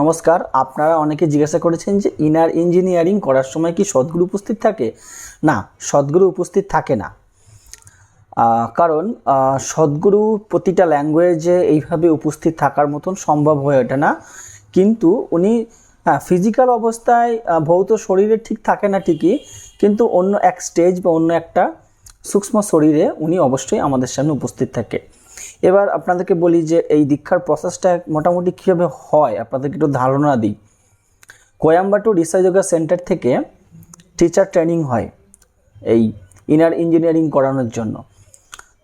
নমস্কার, আপনারা অনেকে জিজ্ঞাসা করেছেন যে ইনার ইঞ্জিনিয়ারিং করার সময় কি সদ্গুরু উপস্থিত থাকে? না, সদ্গুরু উপস্থিত থাকে না। কারণ সদ্গুরু প্রতিটা ল্যাঙ্গুয়েজে এইভাবে উপস্থিত থাকার মতন সম্ভব হয়ে ওঠে না। কিন্তু উনি হ্যাঁ ফিজিক্যাল অবস্থায় ভৌত শরীরে ঠিক থাকে না ঠিকই, কিন্তু অন্য এক স্টেজ বা অন্য একটা সূক্ষ্ম শরীরে উনি অবশ্যই আমাদের সামনে উপস্থিত থাকে। এবার আপনাদেরকে বলি যে এই দীক্ষার প্রসেসটা মোটামুটি কীভাবে হয়, আপনাদেরকে একটু ধারণা দিই। কোয়াম্বাটু রিসার্চ যোগা সেন্টার থেকে টিচার ট্রেনিং হয় এই ইনার ইঞ্জিনিয়ারিং করানোর জন্য।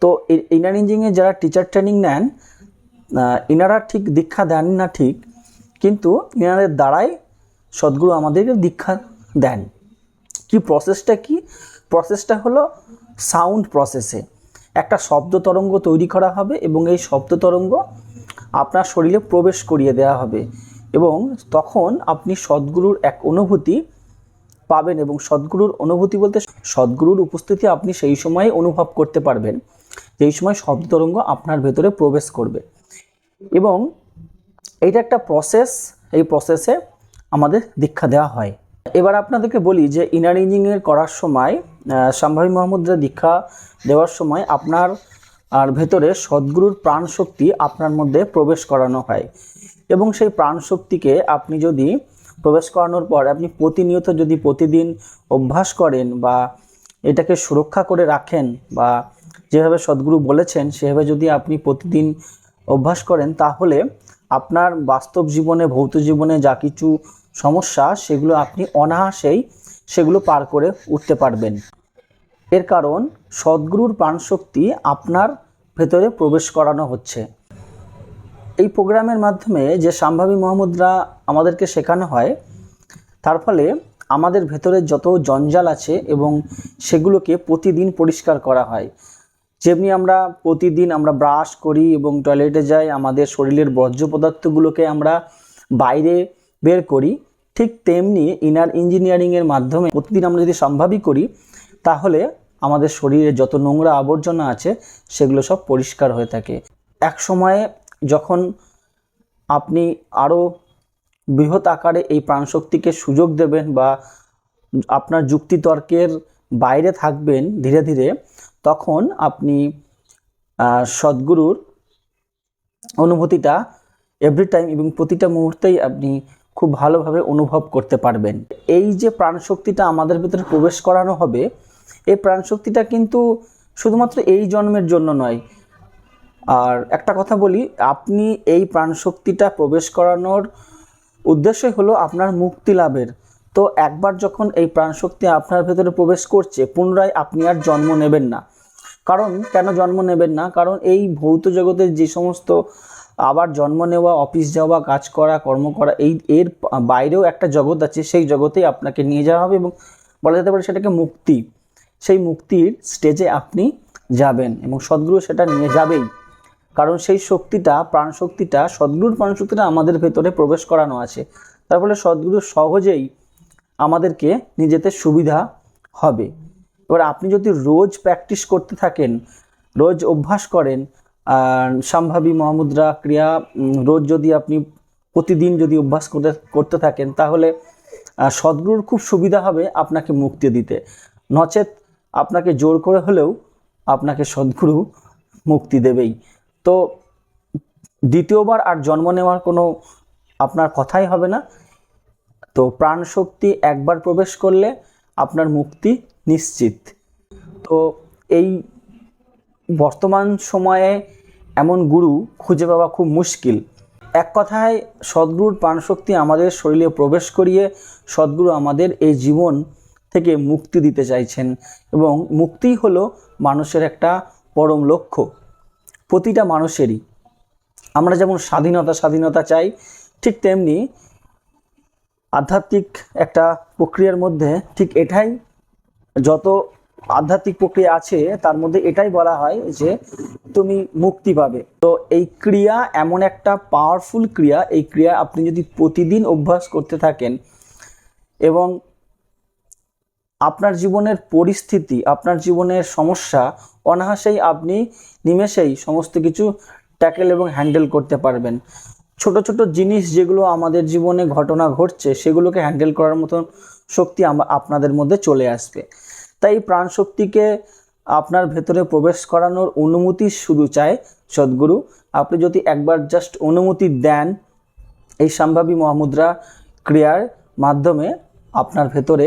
তো ইনার ইঞ্জিনিয়ারিং যারা টিচার ট্রেনিং নেন ইনারা ঠিক দীক্ষা দেন না ঠিক, কিন্তু ইনাদের দ্বারাই সদ্গুরু আমাদেরকে দীক্ষা দেন। কি প্রসেসটা কি? প্রসেসটা হলো সাউন্ড প্রসেসে একটা শব্দ তরঙ্গ তৈরি করা হবে এবং এই শব্দ তরঙ্গ আপনার শরীরে প্রবেশ করিয়ে দেওয়া হবে এবং তখন আপনি সদ্গুরুর এক অনুভূতি পাবেন এবং সদ্গুরুর অনুভূতি বলতে সদ্গুরুর উপস্থিতি আপনি সেই সময় অনুভব করতে পারবেন, যেই সময় শব্দ তরঙ্গ আপনার ভেতরে প্রবেশ করবে। এবং এইটা একটা প্রসেস এই প্রসেসে আমাদের দীক্ষা দেওয়া হয়। এবার আপনাদেরকে বলি যে ইনার ইঞ্জিনিয়ার করার সময় সম্ভাবী মোহাম্মদরা দীক্ষা দেওয়ার সময় আপনার আর ভেতরে সদ্গুরুর প্রাণ শক্তি আপনার মধ্যে প্রবেশ করানো হয়। এবং সেই প্রাণ শক্তিকে আপনি যদি প্রবেশ করানোর পর আপনি প্রতিনিয়ত যদি প্রতিদিন অভ্যাস করেন বা এটাকে সুরক্ষা করে রাখেন বা যেভাবে সদ্গুরু বলেছেন, সেভাবে যদি আপনি প্রতিদিন অভ্যাস করেন, তাহলে আপনার বাস্তব জীবনে, ভৌত জীবনে যা কিছু সমস্যা, সেগুলো আপনি অনায়াসেই সেগুলো পার করে উঠতে পারবেন। এর কারণ, সদ্গুরুর প্রাণশক্তি আপনার ভেতরে প্রবেশ করানো হচ্ছে। এই প্রোগ্রামের মাধ্যমে যে সাম্ভাবী মোহাম্মদরা আমাদেরকে শেখানো হয়, তার ফলে আমাদের ভেতরে যত জঞ্জাল আছে এবং সেগুলোকে প্রতিদিন পরিষ্কার করা হয়। যেমনি আমরা প্রতিদিন আমরা ব্রাশ করি এবং টয়লেটে যাই, আমাদের শরীরের বর্জ্য পদার্থগুলোকে আমরা বাইরে বের করি, ঠিক তেমনি ইনার ইঞ্জিনিয়ারিংয়ের মাধ্যমে প্রতিদিন আমরা যদি সম্ভাবই করি, তাহলে আমাদের শরীরে যত নোংরা আবর্জনা আছে, সেগুলো সব পরিষ্কার হয়ে থাকে। এক সময়ে যখন আপনি আরও বৃহৎ আকারে এই প্রাণশক্তিকে সুযোগ দেবেন বা আপনার যুক্তিতর্কের বাইরে থাকবেন ধীরে ধীরে, তখন আপনি সদ্গুরুর অনুভূতিটা এভরি টাইম এবং প্রতিটা মুহূর্তেই আপনি খুব ভালোভাবে অনুভব করতে পারবেন। এই যে প্রাণশক্তিটা আমাদের ভিতরে প্রবেশ করানো হবে, এই প্রাণশক্তিটা কিন্তু শুধুমাত্র এই জন্মের জন্য নয়। আর একটা কথা বলি, আপনি এই প্রাণশক্তিটা প্রবেশ করানোর উদ্দেশ্যই হলো আপনার মুক্তি লাভের। তো একবার যখন এই প্রাণশক্তি আপনার ভেতরে প্রবেশ করছে, পুনরায় আপনি আর জন্ম নেবেন না। কারণ, কেন জন্ম নেবেন না? কারণ এই ভৌত জগতের যে সমস্ত আবার জন্ম নেওয়া, অফিস যাওয়া, কাজ করা, কর্ম করা, এই এর বাইরেও একটা জগৎ আছে, সেই জগতেই আপনাকে নিয়ে যাওয়া হবে এবং বলা যেতে পারে সেটাকে মুক্তি। সেই মুক্তির স্টেজে আপনি যাবেন এবং সদ্গুরু সেটা নিয়ে যাবেই। কারণ সেই শক্তিটা প্রাণ শক্তিটা সদ্গুরুর প্রাণ শক্তিটা আমাদের ভেতরে প্রবেশ করানো আছে। তার ফলে সদ্গুরু সহজেই আমাদেরকে যেতে সুবিধা হবে। এবার আপনি যদি রোজ প্র্যাকটিস করতে থাকেন, রোজ অভ্যাস করেন সম্ভাবী মহামুদ্রা ক্রিয়া রোজ যদি আপনি প্রতিদিন যদি অভ্যাস করতে করতে থাকেন, তাহলে সদ্গুরুর খুব সুবিধা হবে আপনাকে মুক্তি দিতে। নচেত আপনাকে জোর করে হলেও আপনাকে সদ্গুরু মুক্তি দেবেই। তো, দ্বিতীয়বার আর জন্ম নেওয়ার কোনো আপনার কথাই হবে না। তো প্রাণ শক্তি একবার প্রবেশ করলে আপনার মুক্তি নিশ্চিত। তো এই বর্তমান সময়ে এমন গুরু খুঁজে পাওয়া খুব মুশকিল। এক কথায়, সদ্গুরুর প্রাণশক্তি আমাদের শরীরে প্রবেশ করিয়ে সদ্গুরু আমাদের এই জীবন থেকে মুক্তি দিতে চাইছেন এবং মুক্তিই হলো মানুষের একটা পরম লক্ষ্য, প্রতিটা মানুষেরই। আমরা যেমন স্বাধীনতা স্বাধীনতা চাই, ঠিক তেমনি আধ্যাত্মিক একটা প্রক্রিয়ার মধ্যে ঠিক এটাই যত আধ্যাত্মিক প্রক্রিয়া আছে, তার মধ্যে এটাই বলা হয় যে তুমি মুক্তি পাবে। তো এই ক্রিয়া এমন একটা পাওয়ারফুল ক্রিয়া, এই ক্রিয়া আপনি যদি প্রতিদিন অভ্যাস করতে থাকেন এবং আপনার জীবনের পরিস্থিতি, আপনার জীবনের সমস্যা, অনায়াসেই আপনি নিমেষেই সমস্ত কিছু ট্যাকেল এবং হ্যান্ডেল করতে পারবেন। ছোট ছোট জিনিস যেগুলো আমাদের জীবনে ঘটনা ঘটছে সেগুলোকে হ্যান্ডেল করার মতন শক্তি আপনাদের মধ্যে চলে আসবে। তাই প্রাণ শক্তিকে আপনার ভেতরে প্রবেশ করানোর অনুমতি শুধু চায় সদ্গুরু। আপনি যদি একবার জাস্ট অনুমতি দেন এই সম্ভাবী মহামুদ্রা ক্রিয়ার মাধ্যমে আপনার ভেতরে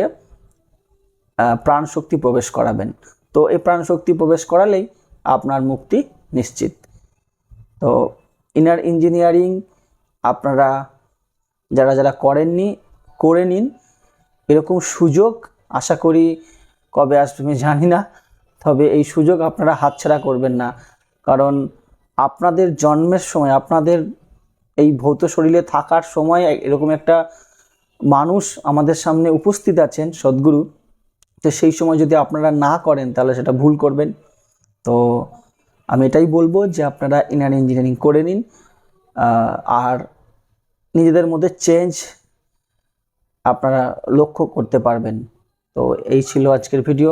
আহ, প্রাণ শক্তি প্রবেশ করাবেন। তো এই প্রাণ শক্তি প্রবেশ করালেই আপনার মুক্তি নিশ্চিত। তো ইনার ইঞ্জিনিয়ারিং আপনারা যারা যারা করেননি, করে নিন। এরকম সুযোগ আশা করি কবে আসবে জানি না, তবে এই সুযোগ আপনারা হাতছাড়া করবেন না। কারণ আপনাদের জন্মের সময়, আপনাদের এই ভৌত শরীরে থাকার সময় এরকম একটা মানুষ আমাদের সামনে উপস্থিত আছেন, সদ্গুরু। তো সেই সময় যদি আপনারা না করেন, তাহলে সেটা ভুল করবেন। তো আমি এটাই বলব যে আপনারা ইনার ইঞ্জিনিয়ারিং করে নিন। আর নিজেদের মধ্যে চেঞ্জ আপনারা লক্ষ্য করতে পারবেন। তো এই ছিল আজকের ভিডিও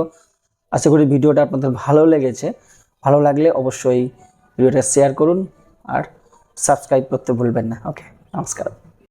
আশা করি ভিডিওটা আপনাদের ভালো লেগেছে। ভালো লাগলে অবশ্যই ভিডিওটা শেয়ার করুন আর সাবস্ক্রাইব করতে ভুলবেন না। ওকে নমস্কার।